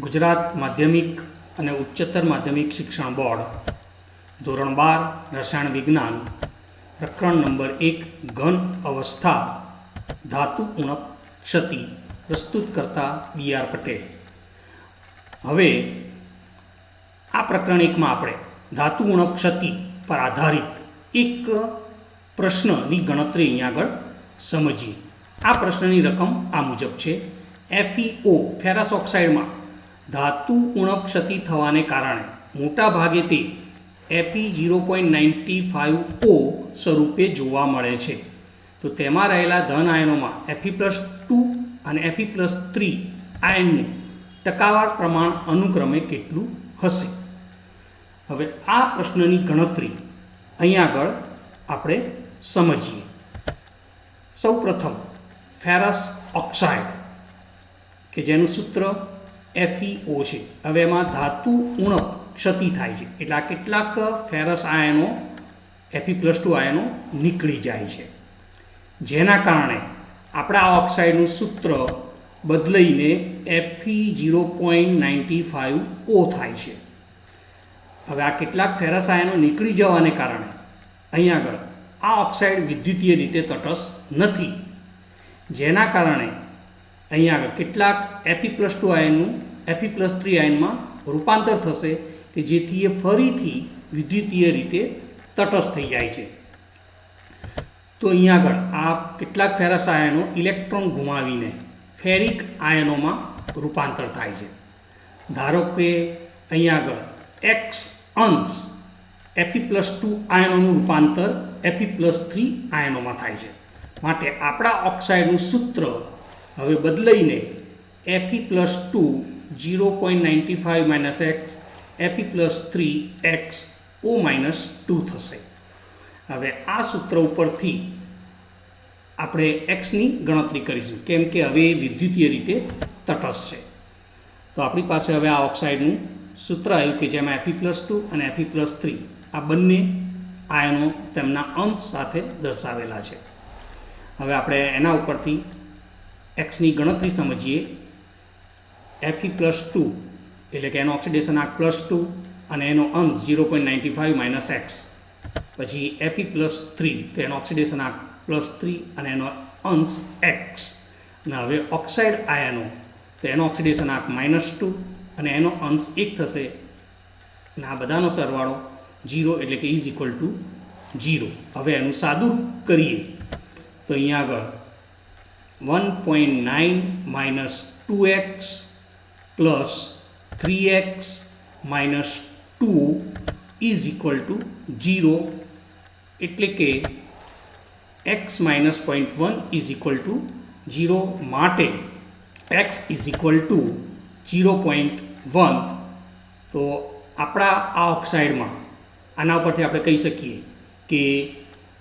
ગુજરાત માધ્યમિક અને ઉચ્ચતર માધ્યમિક શિક્ષણ બોર્ડ. ધોરણ બાર, રસાયણ વિજ્ઞાન. પ્રકરણ નંબર એક, ઘન અવસ્થા. ધાતુ ઉણપ ક્ષતિ, પ્રસ્તુત કરતા બી આર પટેલ. હવે, આ પ્રકરણ એકમાં આપણે ધાતુ ઉણપ ક્ષતિ પર આધારિત એક પ્રશ્નની ગણતરી અહીંયા આગળ સમજીએ. આ પ્રશ્નની રકમ આ મુજબ છે. એફઈઓ ફેરસ ઓક્સાઇડમાં ધાતુ ઉણપ ક્ષતિ થવાને કારણે મોટા ભાગે તે Fe zero point ninety five O સ્વરૂપે જોવા મળે છે. તો તેમાં રહેલા ધન આયનોમાં એફી પ્લસ ટુ અને એફી પ્લસ થ્રી આયનનું ટકાવાર પ્રમાણ અનુક્રમે કેટલું હશે? હવે આ પ્રશ્નની ગણતરી અહીંયા આગળ આપણે સમજીએ. સૌ પ્રથમ ફેરસ ઓક્સાઇડ કે જેનું સૂત્ર એફઈઓ છે. હવે એમાં ધાતુ ઉણપ ક્ષતિ થાય છે. એટલે આ કેટલાક ફેરસ આયનો એફી પ્લસ ટુ આયનો નીકળી જાય છે. જેના કારણે આપણા આ ઓક્સાઇડનું સૂત્ર બદલાઈને Fe zero point ninety five O થાય છે. હવે આ કેટલાક ફેરસ આયનો નીકળી જવાને કારણે અહીં આગળ આ ઓક્સાઇડ વિદ્યુતીય રીતે તટસ્થ નથી. જેના કારણે અહીં આગળ કેટલાક એપી પ્લસ ટુ આયનનું એપી પ્લસ થ્રી આયનમાં રૂપાંતર થશે કે જેથી એ ફરીથી વિદ્યુતીય રીતે તટસ્થ થઈ જાય છે. તો અહીં આગળ આ કેટલાક ફેરસ આયનો ઇલેક્ટ્રોન ગુમાવીને ફેરિક આયનોમાં રૂપાંતર થાય છે. ધારો કે અહીં આગળ એક્સ અંશ એફી પ્લસ ટુ આયનોનું રૂપાંતર એફી પ્લસ થ્રી આયનોમાં થાય છે. માટે આપણા ઓક્સાઇડનું સૂત્ર હવે બદલાઈને Fe plus two zero point ninety five minus x Fe plus three x O minus two થશે. હવે આ સૂત્ર ઉપરથી આપણે એક્સની ગણતરી કરીશું. કેમ કે હવે એ વિદ્યુતીય રીતે તટસ્થ છે. તો આપણી પાસે હવે આ ઓક્સાઇડનું સૂત્ર આવ્યું કે જેમાં એફી પ્લસ ટુ અને એફી પ્લસ થ્રી આ બંને આયનો તેમના અંશ સાથે દર્શાવેલા છે. હવે આપણે એના ઉપરથી એક્સની ગણતરી સમજીએ. એફી પ્લસ ટુ એટલે કે એનો ઓક્સિડેશન આંક પ્લસ ટુ અને એનો અંશ zero point ninety five minus x પછી એફી પ્લસ થ્રી તો એનો ઓક્સિડેશન આંક પ્લસ થ્રી અને એનો અંશ એક્સ અને હવે ઓક્સાઇડ આયનો, તો એનો ઓક્સિડેશન આંક માઇનસ ટુ અને એનો અંશ એક થશે. અને આ બધાનો સરવાળો જીરો એટલે કે ઇઝ ઇક્વલ ટુ જીરો હવે એનું સાદું કરીએ. તો અહીંયા આગળ one point nine minus two x plus three x minus two is equal to zero એટલે કે x minus point one is equal to zero માટે x is equal to zero point one તો આપણા આ ઓક્સાઇડમાં આના ઉપરથી આપણે કહી શકીએ કે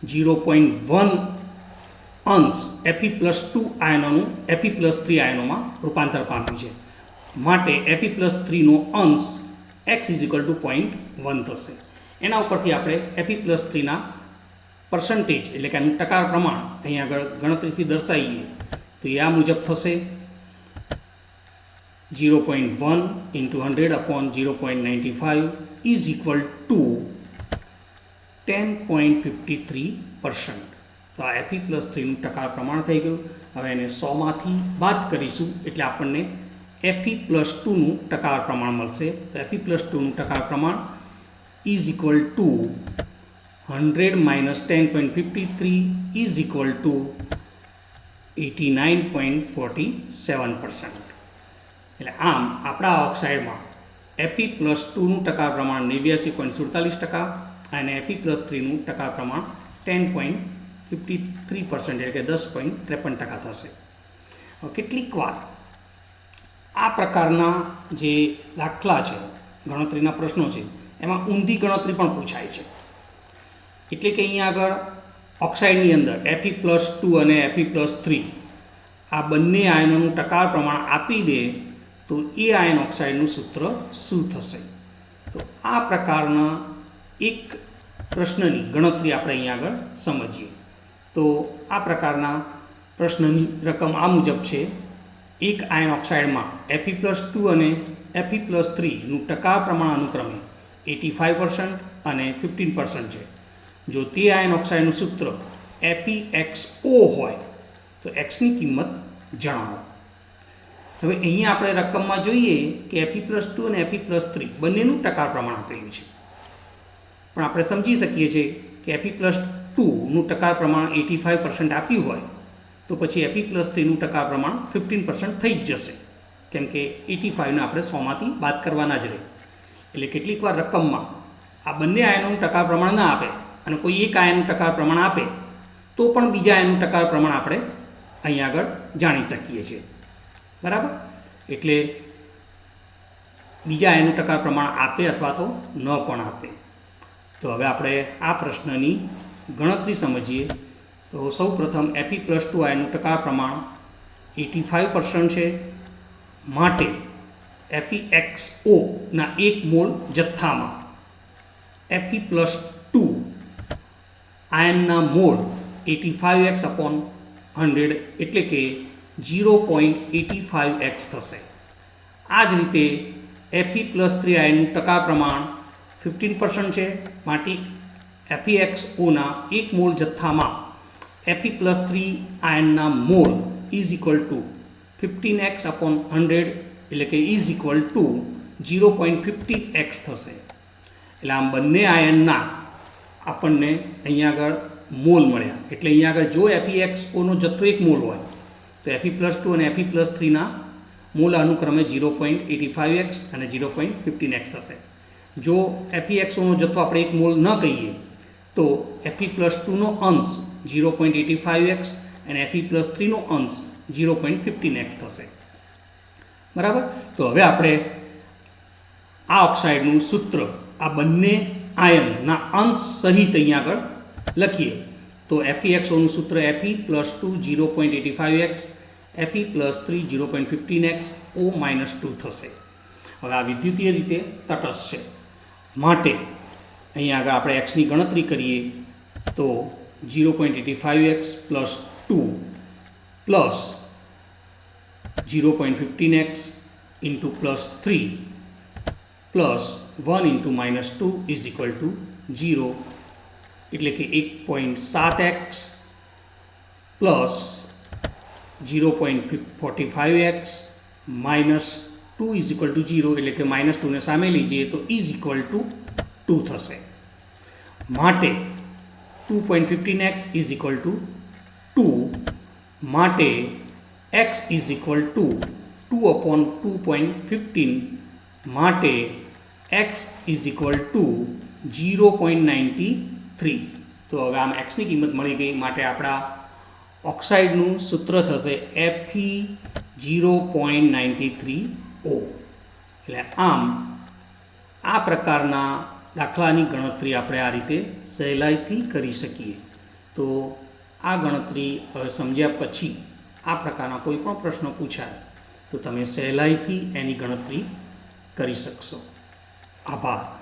જીરો પોઈન્ટ વન અંશ એફી પ્લસ ટુ આયનોનું એફી પ્લસ થ્રી આયનોમાં રૂપાંતર પામ્યું છે. માટે એપી પ્લસ થ્રીનો અંશ x is equal to point one થશે. એના ઉપરથી આપણે એપી પ્લસ થ્રીના પર્સન્ટેજ એટલે કે આનું ટકા પ્રમાણ અહીં આગળ ગણતરીથી દર્શાવીએ, તો એ આ મુજબ થશે. Zero point one into hundred upon zero point ninety five is equal to ten point fifty three percent તો આ એપી પ્લસ થ્રીનું ટકા પ્રમાણ થઈ ગયું. હવે એને સોમાંથી બાદ કરીશું, એટલે આપણને એફી પ્લસ ટુનું ટકા પ્રમાણ મળશે. તો એફી પ્લસ ટુનું ટકા પ્રમાણ is equal to hundred minus ten point fifty three is equal to eighty nine point forty seven percent એટલે આમ આપણા ઓક્સાઇડમાં એફી પ્લસ ટુનું ટકા પ્રમાણ નેવ્યાસી પોઈન્ટ સુડતાલીસ ટકા અને એફી પ્લસ થ્રીનું ટકા પ્રમાણ ten point fifty three percent એટલે કે દસ પોઈન્ટ ત્રેપન ટકા થશે. કેટલીક વાર આ પ્રકારના જે દાખલા છે, ગણતરીના પ્રશ્નો છે, એમાં ઊંધી ગણતરી પણ પૂછાય છે. એટલે કે અહીંયા આગળ ઓક્સાઇડની અંદર એફી પ્લસ ટુ અને એફી પ્લસ થ્રી આ બંને આયનોનું ટકા પ્રમાણ આપી દે તો એ આયન ઓક્સાઇડનું સૂત્ર શું થશે? તો આ પ્રકારના એક પ્રશ્નની ગણતરી આપણે અહીંયા આગળ સમજીએ. તો આ પ્રકારના પ્રશ્નની રકમ આ મુજબ છે. એક આયન ઓક્સાઇડમાં એપી પ્લસ ટુ અને એપી પ્લસ થ્રીનું ટકા પ્રમાણ અનુક્રમે એટી ફાઇવ પર્સન્ટ અને ફિફ્ટીન પર્સન્ટ છે. જો તે આયન ઓક્સાઇડનું સૂત્ર એપી એક્સ ઓ હોય, તો એક્સની કિંમત જણાવો. હવે અહીંયા આપણે રકમમાં જોઈએ કે એપી પ્લસ ટુ અને એપી પ્લસ થ્રી બંનેનું ટકા પ્રમાણ આપેલું છે. પણ આપણે સમજી શકીએ છીએ કે એપી પ્લસ ટુનું ટકા પ્રમાણ એટી ફાઇવ પર્સન્ટ આપ્યું હોય તો પછી એફી પ્લસ થ્રીનું ટકા પ્રમાણ ફિફ્ટીન પર્સન્ટ થઈ જ જશે. કેમ કે એટી ફાઇવને આપણે સોમાંથી બાદ કરવાના જ રહે. એટલે કેટલીક વાર રકમમાં આ બંને આયનોનું ટકા પ્રમાણ ના આપે અને કોઈ એક આયનનું ટકા પ્રમાણ આપે, તો પણ બીજા આયનનું ટકા પ્રમાણ આપણે અહીં આગળ જાણી શકીએ છીએ. બરાબર? એટલે બીજા આયનનું ટકા પ્રમાણ આપે અથવા તો ન પણ આપે. તો હવે આપણે આ પ્રશ્નની ગણતરી સમજીએ. તો સૌ પ્રથમ એફી પ્લસ ટુ આયનનું ટકા પ્રમાણ એટી ફાઇવ પર્સન્ટ છે. માટે એફી એક્સ ઓના એક મોલ જથ્થામાં એફી plus two આયનના mole eighty five x upon hundred એટલે કે zero point eighty five x થશે. આ જ રીતે એફી પ્લસ થ્રી આયનનું ટકા પ્રમાણ ફિફ્ટીન પર્સન્ટ છે. માટે એફી એક્સ ઓના એક મોલ જથ્થામાં એફી plus three આયનના mole is equal to fifteen x upon hundred એટલે કે is equal to zero point fifteen x થશે. એટલે આમ બંને આયનના આપણને અહીંયા આગળ મોલ મળ્યા. એટલે અહીંયા આગળ જો એફી એક્સ ઓનો જથ્થો એક મોલ હોય, તો એફી પ્લસ ટુ અને એફી પ્લસ થ્રીના મોલ અનુક્રમે zero point eighty five x અને ઝીરો પોઈન્ટ ફિફ્ટીન એક્સ થશે. જો એફી એક્સઓનો જથ્થો આપણે એક મોલ ન કહીએ, તો એફી પ્લસ ટુનો અંશ zero point eighty five x અને એફી પ્લસ થ્રીનો અંશ ઝીરો પોઈન્ટ ફિફ્ટીન એક્સ થશે. બરાબર? તો હવે આપણે આ ઓક્સાઇડનું સૂત્ર, આ બંને આયનના અંશ સહિત અહીંયા આગળ લખીએ. તો એફી એક્સઓનું સૂત્ર Fe plus two zero point eighty five x Fe plus three zero point fifteen x O minus two થશે. હવે આ વિદ્યુતીય રીતે તટસ્થ છે. માટે અહીંયા આગળ આપણે એક્સની ગણતરી કરીએ. તો zero point eighty five x plus two plus zero point fifteen x into plus three plus one into minus two is equal to zero એટલે કે એક પોઈન્ટ સાત x plus zero point forty five x minus two is equal to zero એટલે કે minus ટુને સામે લીજીએ તો is equal to two થશે માટે two point fifteen x is equal to two માટે x is equal to two upon two point fifteen માટે x is equal to zero point ninety three તો હવે આમ એક્સની કિંમત મળી ગઈ, માટે આપણા ઓક્સાઇડનું સૂત્ર થશે Fe zero point ninety three O એટલે આમ આ પ્રકારના દાખલાની ગણતરી આપણે આ રીતે સહેલાઈથી કરી શકીએ. તો આ ગણતરી હવે સમજ્યા પછી આ પ્રકારના કોઈ પણ પ્રશ્નો પૂછાય, તો તમે સહેલાઈથી એની ગણતરી કરી શકશો. આભાર.